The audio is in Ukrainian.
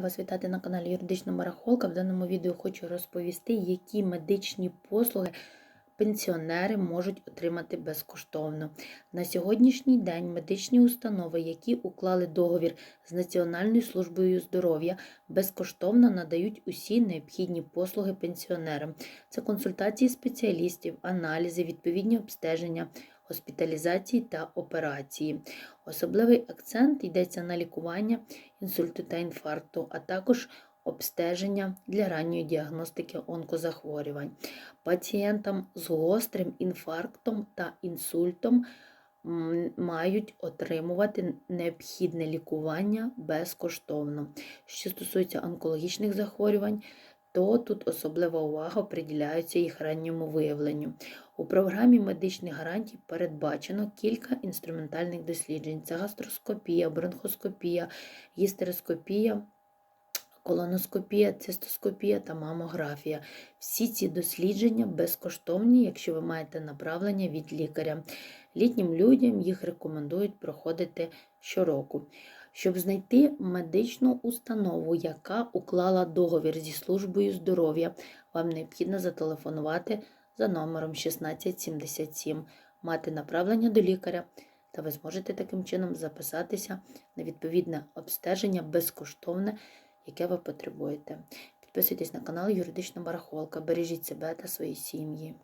Вас вітати на каналі Юридична Барахолка. В даному відео хочу розповісти, які медичні послуги пенсіонери можуть отримати безкоштовно. На сьогоднішній день медичні установи, які уклали договір з Національною службою здоров'я, безкоштовно надають усі необхідні послуги пенсіонерам. Це консультації спеціалістів, аналізи, відповідні обстеження, госпіталізації та операції. Особливий акцент йдеться на лікування інсульту та інфаркту, а також обстеження для ранньої діагностики онкозахворювань. Пацієнтам з гострим інфарктом та інсультом мають отримувати необхідне лікування безкоштовно. Що стосується онкологічних захворювань, то тут особлива увага приділяється їх ранньому виявленню. У програмі медичних гарантій передбачено кілька інструментальних досліджень: це гастроскопія, бронхоскопія, гістероскопія, колоноскопія, цистоскопія та мамографія. Всі ці дослідження безкоштовні, якщо ви маєте направлення від лікаря. Літнім людям їх рекомендують проходити щороку. Щоб знайти медичну установу, яка уклала договір зі службою здоров'я, вам необхідно зателефонувати за номером 1677, мати направлення до лікаря, та ви зможете таким чином записатися на відповідне обстеження безкоштовне, яке ви потребуєте. Підписуйтесь на канал Юридична Барахолка, бережіть себе та свої сім'ї.